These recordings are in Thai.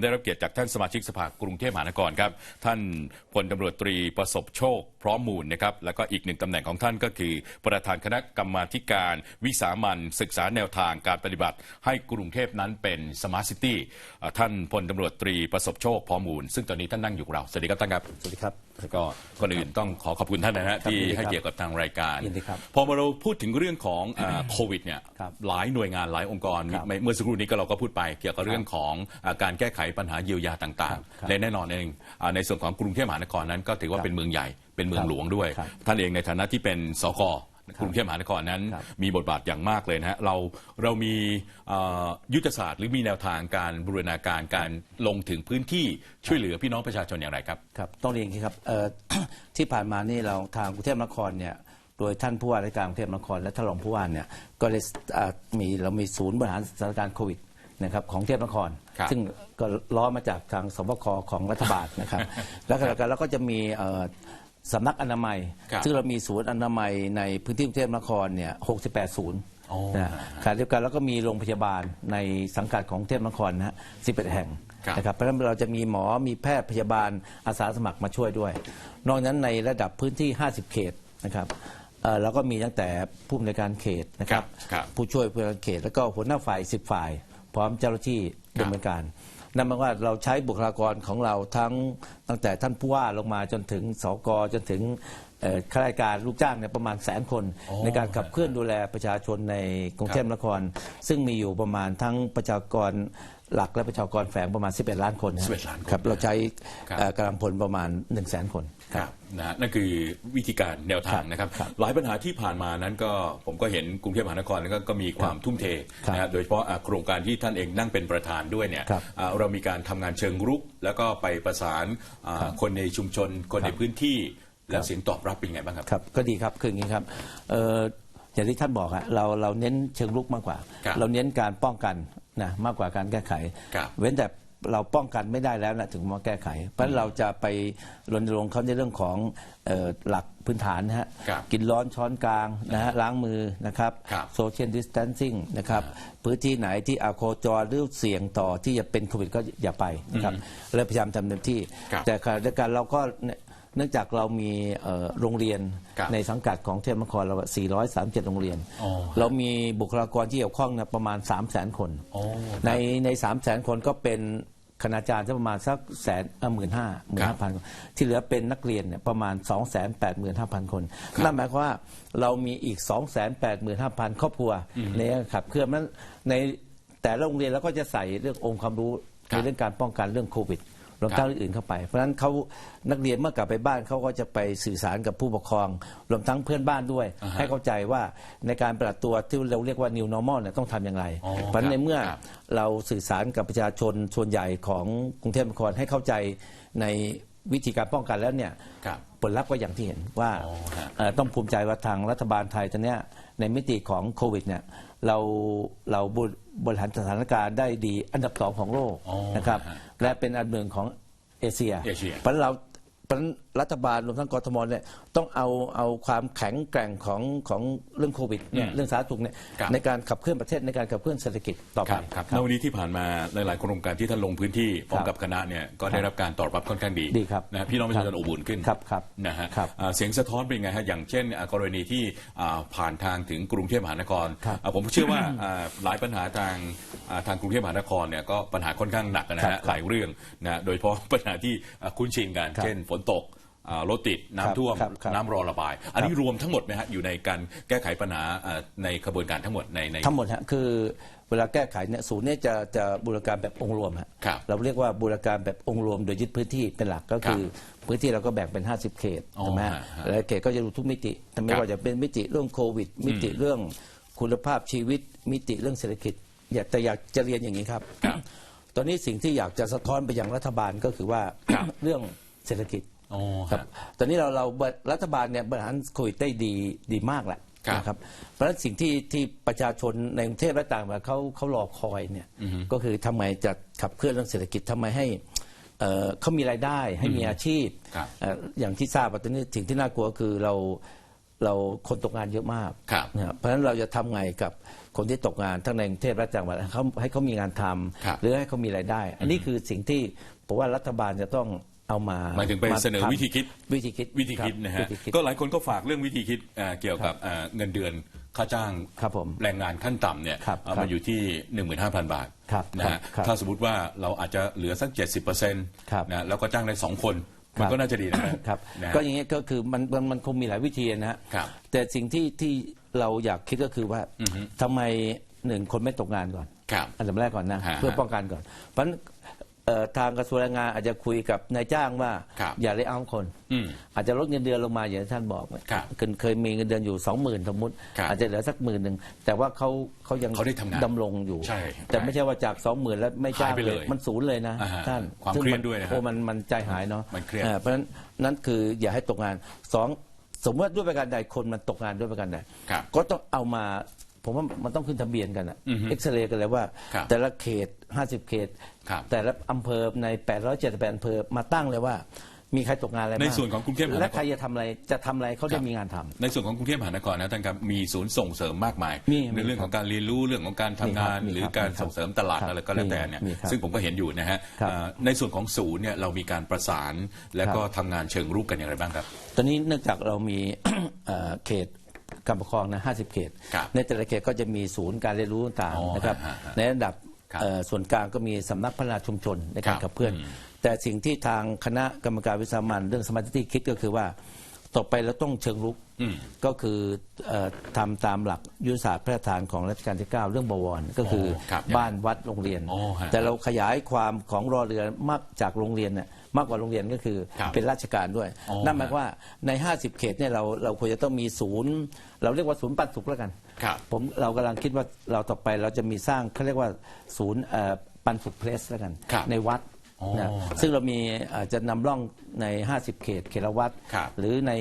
ได้รับเกียรติจากท่านสมาชิกสภากรุงเทพมหานครครับ ท่านพลตำรวจตรีประสบโชค พร้อมมูลนะครับ แล้วก็อีกหนึ่งตำแหน่งของท่านก็คือ ประธานคณะกรรมาการ วิสามันศึกษาแนวทางการปฏิบัติ ให้กรุงเทพนั้นเป็นสมาร์ทซิตี้ท่านพลตำรวจตรีประสบโชคพร้อมมูล ซึ่งตอนนี้ท่านนั่งอยู่กับเราสวัสดีครับท่านครับสวัสดีครับ ก็ก่อนอื่นต้องขอขอบคุณท่านนะฮะครับที่ยินดีครับให้เกียรติกับทางรายการ ยินดีครับพอมาเราพูดถึงเรื่องของอ่าโควิดเนี่ยครับหลายหน่วยงานหลายองค์กรครับไม่เมื่อสักครู่นี้ก็เราก็พูดไปเกี่ยวกับเรื่องของอ่าการแก้ไขปัญหาเยียวยาต่างครับๆและแน่นอนเองอ่าในส่วนของกรุงเทพมหานครนั้น ก็ถือว่าครับเป็นเมืองใหญ่เป็นเมืองครับหลวงด้วยครับท่านเองในฐานะที่เป็นสก กรุงเทพมหานครนั้นครับมีบทบาทอย่างมากเลยนะฮะเราเรามีเอ่อยุทธศาสตร์ หรือมีแนวทางการบูรณาการการลงถึงพื้นที่ช่วยเหลือพี่น้องประชาชนอย่างไรครับครับต้องเรียนอย่างนี้ครับเอ่อที่ผ่านมานี่เราทางกรุงเทพมหานครเนี่ยโดยท่านผู้ว่าราชการกรุงเทพมหานครและท่านรองผู้ว่าเนี่ยก็เลยอ่ามีเรามีศูนย์บริหารสถานการณ์โควิดนะครับของกรุงเทพมหานครครับซึ่งก็ล้อมาจากทางสบคของรัฐบาลนะครับ แล้วก็แล้วก็จะมีเอ่อ สำนักอนามัยครับซึ่งเรามีศูนย์อนามัยในพื้นที่กรุงเทพมหานครเนี่ย68 ศูนย์อ๋อนะขณะเดียวกันแล้วก็มีโรงพยาบาลในสังกัดของกรุงเทพมหานครนะฮะ11 แห่งครับนะครับเพราะฉะนั้นเราจะมีหมอมีแพทย์พยาบาลอาสาสมัครมาช่วยด้วย นอกนั้นในระดับพื้นที่ 50 เขตนะครับเอ่อเราก็มีตั้งแต่ผู้อำนวยการเขตนะครับครับ ผู้ช่วยผู้อำนวยการเขต แล้วก็หัวหน้าฝ่าย 10 ฝ่าย พร้อมเจ้าหน้าที่ครับดำเนินการ นั่นหมายว่าเราใช้บุคลากรของเราทั้งตั้งแต่ท่านผู้ว่าลงมาจนถึงสกจนถึง เอ่อข้าราชการลูกจ้างเนี่ยประมาณแสนคนอ๋อในการขับเคลื่อนดูแลประชาชนในกรุงเทพมหานคร ซึ่งมีอยู่ประมาณทั้งประชากรหลักและประชากรแฝงประมาณ 11 ล้านคนนะ11ล้านคนครับเราใช้ครับ เอ่อกำลังพลประมาณ 1 0 0 0 0แสนคน ครับนะฮะนั่นคือวิธีการแนวทางนะครับครับ หลายปัญหาที่ผ่านมานั้นก็ผมก็เห็นกรุงเทพมหานครนั้นก็ก็มีความทุ่มเทครับนะฮะโดยเฉพาะอะโครงการที่ท่านเองนั่งเป็นประธานด้วยเนี่ยครับอะเรามีการทำงานเชิงรุก แล้วก็ไปประสานอ่าคนในชุมชนคนในพื้นที่ และเสียงตอบรับเป็นไงบ้างครับ ครับก็ดีครับคืออย่างนี้ครับเอ่ออย่างที่ท่านบอกอะเราเราเน้นเชิงลุกมากกว่า ครับเราเน้นการป้องกันนะมากกว่าการแก้ไข ครับเว้นแต่เราป้องกันไม่ได้แล้วนะถึงมาแก้ไข เพราะฉะนั้นเราจะไปรณรงค์เขาในเรื่องของเอ่อหลักพื้นฐานนะฮะครับกินร้อนช้อนกลางนะฮะล้างมือนะครับครับโซเชียลดิส a ทนซิ่งนะครับพื้นที่ไหนที่อาโคจรหรือเสี่ยงต่อที่จะเป็นโควิดก็อย่าไปนะครับเลยพยายามทำเต็มที่ ครับ แต่ขณะเดียวกันเราก็เนี่ย เนื่องจากเรามีเอ่อโรงเรียนครับในสังกัดของเทพมครเรา 437 โรงเรียน อ๋อ เรามีบุคลากรที่เกี่ยวข้องเนยประมาณ 3 0 0 0 0 0 คนอ๋อในใน3 0 0 0 0 0คนก็เป็นคณาจารย์ที่ประมาณสักแสนหมื่นห้าหมื่นห้าพันที่เหลือเป็นนักเรียนเนี่ยประมาณ2 8 5 0 0 0คน นั่นหมายความว่าเรามีอีก2 8 5 0 0 0ครอบครัวในการขับเคลื่อนนั้นในแต่ละโรงเรียนเราก็จะใส่เรื่ององค์ความรู้ครับ ในเรื่องการป้องกันเรื่องโควิด รวมทั้งเรื่องอื่นเข้าไป เพราะฉะนั้นเขานักเรียนเมื่อกลับไปบ้านเขาก็จะไปสื่อสารกับผู้ปกครอง รวมทั้งเพื่อนบ้านด้วยอ่าฮะให้เข้าใจว่าในการปรับตัวที่เราเรียกว่า new normal เนี่ยต้องทำอย่างไรอ๋อเพราะฉะนั้นในเมื่อครับเราสื่อสารกับประชาชนส่วนใหญ่ของกรุงเทพมหานครให้เข้าใจในวิธีการป้องกันแล้วเนี่ยครับผลลัพธ์ก็อย่างที่เห็นว่าอ๋อฮะเอ่อต้องภูมิใจว่าทางรัฐบาลไทยตอนเนี้ยในมิติของโควิดเนี่ยเราเรา บริหารสถานการณ์ได้ดีอันดับสองของโลกอ๋อนะครับฮะและเป็นอันหนึ่งของเอเชียเอเชีย เพราะฉะนั้นเราเพ ราะฉะนั้นรัฐบาลรวมทั้งกทมเนี่ยต้องเอาเอาความแข็งแกร่งของของเรื่องโควิดเนี่ยอืมเรื่องสาธารณสุขเนี่ยครับ ในการขับเคลื่อนประเทศในการขับเคลื่อนเศรษฐกิจต่อคไป รับครับในวันนี้ที่ผ่านมาหลาย ๆ โครงการที่ท่านลงพื้นที่พร้อมกับคณะเนี่ยก็ได้รับการตอบรับค่อนข้างดีดีครับนะฮะพี่น้องประชาชนอบอุ่นขึ้นครับครับนะฮะครับอ่าเสียงสะท้อนเป็นไงฮะอย่างเช่นอ่ากรณีที่อ่าผ่านทางถึงกรุงเทพมหานครครับอ่าผมเชื่อว่าอ่าหลายปัญหาทางอ่าทางกรุงเทพมหานครเนี่ยก็ปัญหาค่อนข้างหนักนะครัฮะบหลายเรื่องนะโดยเฉพาะปัญหาที่อ่าคุ้นชินกันครับ เช่นฝนตกอ่ารถติดน้ำท่วมครับครับน้ำรอระบาย อันนี้รวมทั้งหมดไหมฮะอยู่ในการแก้ไขปัญหาอ่าในขบวนการทั้งหมดในใน ทั้งหมดฮะคือเวลาแก้ไขเนี่ยศูนย์เนี่ยจะจะบูรณาการแบบองค์รวมฮะครับเราเรียกว่าบูรณาการแบบองค์รวมโดยยึดพื้นที่เป็นหลักก็คือ พื้นที่เราก็แบ่งเป็น 50 เขตอ๋อใช่ไหมฮะฮะฮะแล้วเขตก็จะดูทุกมิติแต่ไม่ครับว่าจะเป็นมิติเรื่องโควิด มิติเรื่องคุณภาพชีวิต มิติเรื่องเศรษฐกิจอยากแต่อยากจะเรียนอย่างนี้ครับ ครับตอนนี้สิ่งที่อยากจะสะท้อนไปยังรัฐบาลก็คือว่า ครับ เรื่อง เศรษฐกิจอ๋อครับฮะตอนนี้เราเรารัฐบาลเนี่ยบริหารโควิดได้ดีดีมากแหละครับนะครับ เพราะฉะนั้นสิ่งที่ที่ประชาชนในกรุงเทพและต่างจังหวัดเขาเขารอคอยเนี่ยก็คือทำไมจะขับเคลื่อนเรื่องเศรษฐกิจทำไมให้เอ่อเขามีรายได้ให้มีอาชีพครับเอ่ออย่างที่ทราบว่าตอนนี้สิ่งที่น่ากลัวคือเราเราคนตกงานเยอะมากครับนะครับเพราะฉะนั้นเราจะทำไงกับคนที่ตกงานทั้งในกรุงเทพและจังหวัดให้เขาให้เขามีงานทำครับ หรือให้เขามีรายได้ อันนี้คือสิ่งที่ผมว่ารัฐบาลจะต้อง เอามาหมายถึงไปเสนอทำวิธีคิดวิธีคิดวิธีคิดรับนะฮะวิธีคิดก็หลายคนก็ฝากเรื่องวิธีคิดเอ่อเกี่ยวกับเอ่อเงินเดือนค่าจ้างครับผมแรงงานขั้นต่ำเนี่ยครับเอาครัมาบอยู่ที่ 15,000 บาทครับนะฮะครับถ้าสมมติว่าเราอาจจะเหลือสัก 70%ครับนะแล้วก็จ้างได้สองคนมันก็น่าจะดีนะฮะครับนะฮะก็อย่างเงี้ยก็คือมันมันมันคงมีหลายวิธีนะฮะครับแต่สิ่งที่ที่เราอยากคิดก็คือว่าทำไมหนึ่งคนไม่ตกงานก่อนครับอันดับแรกก่อนนะฮะเพื่อป้องกันก่อน เพราะฉะนั้น เอ่อทางกระทรวงแรงงานอาจจะคุยกับนายจ้างว่าครับอย่าเลยเอาคน อืมอาจจะลดเงินเดือนลงมาอย่างที่ท่านบอกครับเคยเคยมีเงินเดือนอยู่สองหมื่นสมมติ ครับอาจจะเหลือสักหมื่นหนึ่งแต่ว่าเขาเขายังเขาได้ทำงานดำรงอยู่ ใช่แต่ไม่ใช่ว่าจากสองหมื่นแล้วไม่จ้างหายไปเลยมันศูนย์เลยนะอ่าฮะท่านความซึ่งเครียดนด้วยนะฮะโอ้มันมันใจหายเนาะมันเครียด อ่าเพราะฉะนั้นนั่นคืออย่าให้ตกงานสองสมมติว่าด้วยประการใดคนมันตกงานด้วยประการใด ครับ ก็ต้องเอามา ผมว่ามันต้องขึ้นทะเบียนกันอะอือฮึเอ็กซเรย์กันเลยว่า ครับแต่ละเขต 50 เขต ครับแต่ละอำเภอใน 878อำเภอมาตั้งเลยว่า มีใครตกงานอะไรบ้างในส่วนของกรุงเทพมหานคร และใครจะทำอะไรจะทำอะไรเขาได้มีงานทำ ในส่วนของกรุงเทพมหานครนะท่านครับมีศูนย์ส่งเสริมมากมาย มีในเรื่องของการเรียนรู้เรื่องของการทำงาน มีครับหรือมีครับการมีครับส่งเสริมตลาดครับอะไรก็แล้วแต่เนี่ยมีครับซึ่งผมก็เห็นอยู่นะฮะครับ อ่าในส่วนของศูนย์เนี่ยเรามีการประสาน และก็ครับทำงานเชิงรุกกันอย่างไรบ้างครับ ตอนนี้เนื่องจากเรามี เอ่อเขต การปกครองนะ50เขต ครับในแต่ละเขตก็จะมีศูนย์การเรียนรู้ต่างอ๋อๆนะครับ ฮะฮะในระดับครับเอ่อส่วนกลางก็มีสำนักพัฒนาชุมชนในการครับขับเคลื่อน แต่สิ่งที่ทางคณะกรรมการวิสามันเรื่องสมาธิคิดก็คือว่า ต่อไปเราต้องเชิงรุกอืมก็คือเอ่อทำตามหลักยุทธศาสตร์พระราชทานของรัชกาลที่ 9 เรื่องบวรก็คือโอ้ครับบ้านวัดโรงเรียนโอ้ฮะ แต่เราขยายความของรอเรือมากจากโรงเรียนเนี่ย มากกว่าโรงเรียนก็คือครับเป็นราชการด้วยอ๋อนั่นหมายความว่าใน 50 เขตเนี่ยเราเราควรจะต้องมีศูนย์ เราเรียกว่าศูนย์ปันสุขแล้วกันครับผมเรากำลังคิดว่าเราต่อไปเราจะมีสร้างเขาเรียกว่าศูนย์เอ่อปันสุขเพลสแล้วกันครับในวัดอ๋อนะซึ่งเรามีอาจจะนำร่องใน 50 เขตเขตละวัดครับหรือใน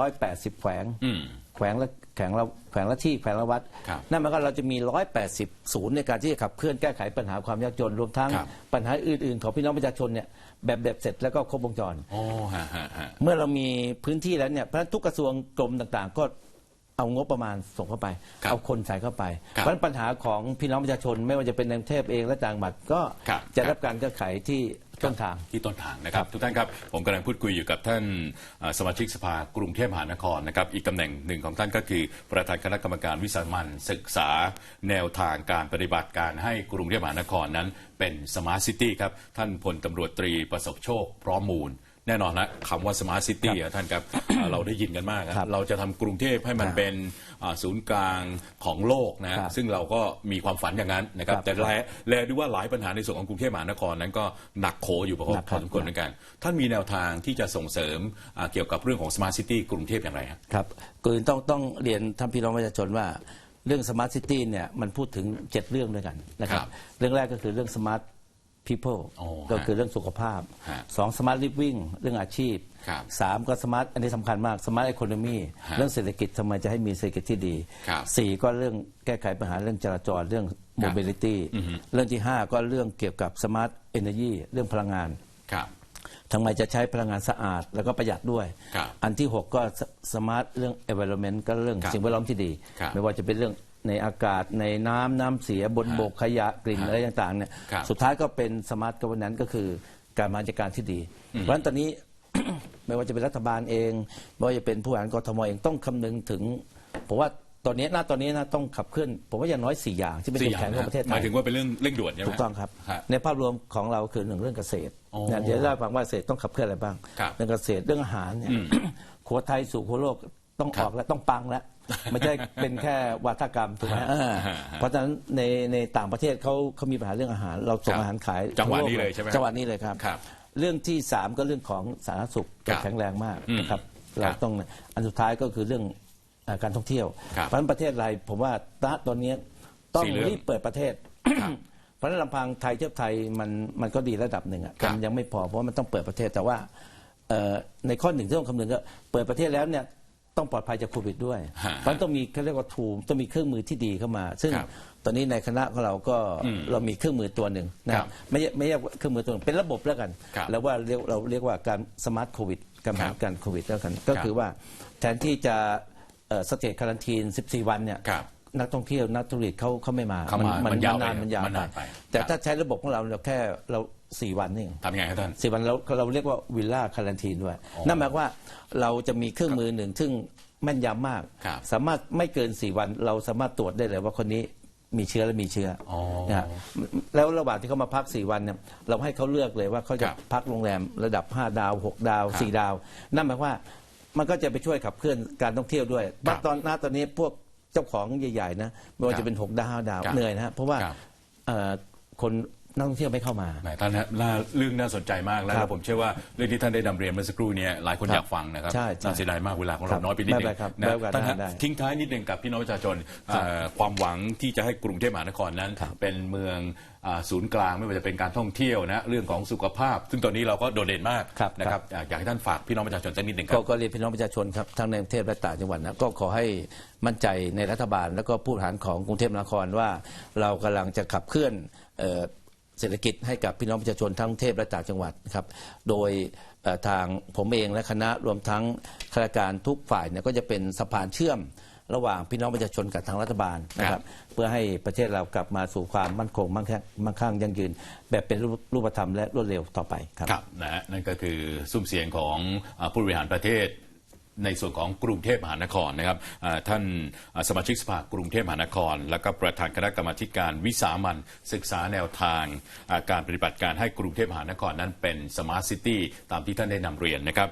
180 แขวงอืมแขวงละแขวงละแขวงละที่แขวงละวัด ครับนั่นหมายความว่าเราจะมี 180 ศูนย์ในการที่จะขับเคลื่อนแก้ไขปัญหาความยากจนรวมทั้งครับ ปัญหาอื่นๆ ของพี่น้องประชาชนเนี่ยแบบแบบเสร็จแล้วก็ครบวงจร โอ้ฮะฮะฮะเมื่อเรามีพื้นที่แล้วเนี่ยเพราะฉะนั้นทุกกระทรวงกรมต่างๆ ก็เอางบประมาณส่งเข้าไปครับเอาคนใส่เข้าไปครับเพราะฉะนั้นปัญหาของพี่น้องประชาชนไม่ว่าจะเป็นในกรุงเทพเองและต่างจังหวัดก็ครับจะครับ รับการแก้ไขที่ ต้นทางที่ต้นทางนะครับ ทุกท่านครับ ผมกำลังพูดคุยอยู่กับท่านเอ่อสมาชิกสภากรุงเทพมหานครนะครับ อีกตำแหน่งหนึ่งของท่านก็คือ ประธานคณะกรรมการวิสามันศึกษาแนวทางการปฏิบัติการให้กรุงเทพมหานครนั้น เป็นสมาร์ทซิตี้ครับท่านพลตำรวจตรีประสบโชคพร้อมมูล แน่นอนนะคำว่าสมาร์ทซิตี้อะท่านครับเอ่อเราได้ยินกันมากครับเราจะทำกรุงเทพให้มันครับเป็นอ่าศูนย์กลางของโลกนะฮะครับซึ่งเราก็มีความฝันอย่างนั้นนะครับครับแต่แลแลดูว่าหลายปัญหาในส่วนของกรุงเทพมหานครนั้นก็หนักโขอยู่พอหนักพครัอบสมควรเหมือนกัน ท่านมีแนวทางที่จะส่งเสริมอ่าเกี่ยวกับเรื่องของสมาร์ทซิตี้กรุงเทพอย่างไรฮะครับก่อนอื่นต้องต้องเรียนท่านพี่น้องประชาชนว่าเรื่องสมาร์ทซิตี้เนี่ยมันพูดถึง 7 เรื่องด้วยกันนะครับครับเรื่องแรกก็คือเรื่องสมาร์ท people โอ้ก็คือเรื่องสุขภาพฮะสองสมาร์ทลิฟวิ่งเรื่องอาชีพครับสามก็สมาร์ทอันนี้สำคัญมากสมาร์ท e อ o n o m y ฮะเรื่องเศรษฐกิจทำไมจะให้มีเศรษฐกิจที่ดีครับสี่ก็เรื่องแก้ไขปัญหาเรื่องจราจรเรื่อง mobility เรื่องที่ห้าก็เรื่องเกี่ยวกับสมาร์ทเอเนจีเรื่องพลังงานครับทำไมจะใช้พลังงานสะอาด แล้วก็ประหยัดด้วยครับอันที่ 6 ก็สมาร์ทเรื่อง environment ก็เรื่องครับสิ่งแวดล้อมที่ดีครับไม่ว่าจะเป็นเรื่อง ในอากาศในน้ำน้ำเสียบนบกขยะกลิ่นฮะอะไรต่างๆเนี่ยครับ สุดท้ายก็เป็นสมาร์ทก v นั้นก็คือการบริหารจัดการที่ดี เพราะฉะนั้นตอนนี้ ไม่ว่าจะเป็นรัฐบาลเองไม่ว่าจะเป็นผู้บริหารกทมเองต้องคำนึงถึงผมว่าตอนนี้หน้าตอนนี้นะต้องขับเคลื่อนผมว่าอย่างน้อยสี่อย่างที่เป็นสี่จุดอย่างแข็งของประเทศหไทมายย ถึงว่าเป็นเรื่องเร่งด่วนใช่ไหม ถูกต้องครับฮะในภาพรวมของเราคือหนึ่งเรื่องเกษตรอ๋อนะเดี๋ยวเล่าให้ฟังว่าเกษตรต้องขับเคลื่อนอะไรบ้างครับเรื่องเกษตรเรื่องอาหารเนี่ยครัวไทยสู่ครัวโลก ต้องครัอบอกแล้วต้องปังแล้วไม่ใช่เป็นแค่วัฒกรรมถูกไหมเออฮะฮะเพราะฉะนั้นในในต่างประเทศเขาเขามีปัญหาเรื่องอาหาร เราส่งครับอาหารขายจังหวะทั่โกนี้เลยใช่ไหมจังหวะนี้เลยครับครับเรื่องที่สามก็เรื่องของสาธารณสุขครับแข็งแรงมากนะครับครัเราบต้องอันสุดท้ายก็คือเรื่องเอ่อการท่องเที่ยวครับเพราะฉะนั้นประเทศไทยผมว่าณตอนนี้ต้องสี่เรื่องรีบเปิดประเทศเพราะฉะนั้นลำพังไทยเทียบไทยมันมันก็ดีระดับหนึ่งอะครับแต่มันยังไม่พอเพราะว่ามันต้องเปิดประเทศแต่ว่าเอ่อในข้อหนึ่งที่ต้องคำนึงก็เปิดประเทศแล้วเนี่ย ต้องปลอดภัยจากโควิดด้วยฮะเพราะฉะนั้นต้องมีเขาเรียกว่าทูต้องมีเครื่องมือที่ดีเข้ามา ซึ่งครับตอนนี้ในคณะของเราก็อืมเรามีเครื่องมือตัวหนึ่งนะครับไม่ใช่ไม่ใช่เครื่องมือตัวหนึ่งเป็นระบบแล้วกันครับแล้วว่าเรียกเราเรียกว่าการสมาร์ทโควิดการบริหารการโควิดแล้วกัน ก็ครับคือว่าแทนที่จะสเตจคารันทีน 14 วันเนี่ยครับนักท่องเที่ยวนักธุรกิจเขาเขาไม่มา เข้ามามันยาวไปนานมันยาวมันนานไป แต่ครับ ถ้าใช้ระบบของเราเราแค่เรา สี่วันนี่เองทำยังไงครับท่าน สี่วันเราเราเรียกว่าวิลล่าคารันทีนด้วยนั่นหมายความว่าเราจะมีเครื่องมือหนึ่งซึ่งแม่นยำมาก ครับสามารถไม่เกินสี่วัน เราสามารถตรวจได้เลยว่าคนนี้มีเชื้อและมีเชื้อออนะฮะแล้วระหว่างที่เขามาพักสี่วันเนี่ยเราให้เขาเลือกเลยว่าเขาจะครับพักโรงแรมระดับ 5 ดาว 6 ดาว ครับ 4 ดาว นั่นหมายความว่ามันก็จะไปช่วยขับเคลื่อนการท่องเที่ยวด้วยครับตอนหน้าตอนนี้พวกเจ้าของใหญ่ๆนะไม่ว่าครับจะเป็น 6 ดาว5ดาวครับเหนื่อยนะฮะเพราะว่าครับ เอ่อคน นักท่องเที่ยวไม่เข้ามา แหมท่านฮะน่าเรื่องน่าสนใจมากแล้วครับแล้วผมเชื่อว่าเรื่องที่ท่านได้นำเรียนเมื่อสักครู่เนี้หลายคนครับอยากฟังนะครับใช่ใช่น่าเสียดายมากเวลาของครัเราบน้อยไปนิดนึไม่งเป็นไรครับนะไว้โอกาสท่านฮะหน้าได้ทิ้งท้ายนิดนึงกับพี่น้องประชาชนเอ่อความหวังที่จะให้กรุงเทพมหานครนั้นครับเป็นเมืองอ่าศูนย์กลางไม่ว่าจะเป็นการท่องเที่ยวนะเรื่องของสุขภาพ ซึ่งตอนนี้เราก็โดดเด่นมากครับนะครับอยากอยากให้ท่านฝากพี่น้องประชาชนสักนิดหนึ่งคก็รับ ก็เรียนพี่น้องประชาชนครับทั้งในกรุงเทพและต่างจังหวัดนะก็ขอให้มั่นใจในรัฐบาล แล้วก็ผู้บริหารของกรุงเทพมหานครว่า เรากำลังจะขับเคลื่อนเอ่อ เศรษฐกิจให้กับพี่น้องประชาชนทั้งกรุงเทพและต่างจังหวัดนะครับโดยเอ่อทางผมเองและคณะรวมทั้งข้าราชการทุกฝ่ายเนี่ยก็จะเป็นสะพานเชื่อมระหว่างพี่น้องประชาชนกับทางรัฐบาลนะคครัรับบเพื่อให้ประเทศเรากลับมาสู่ความมั่นคงมั่งคั่งมั่งคั่งยั่งยืน แบบเป็นรูปรูปธรรมและรวดเร็วต่อไปครับครับนะฮะนั่นก็คือซุ้มเสียงของอ่าผู้บริหารประเทศ ในส่วนของกรุงเทพมหานครนะครับท่านสมาชิกสภากรุงเทพมหานคร และก็ประธานคณะกรรมาการวิสามันศึกษาแนวทางการปฏิบัติการให้กรุงเทพมหานครนั้นเป็นสมาร์ทซิตี้ตามที่ท่านได้นำเรียนนะครับ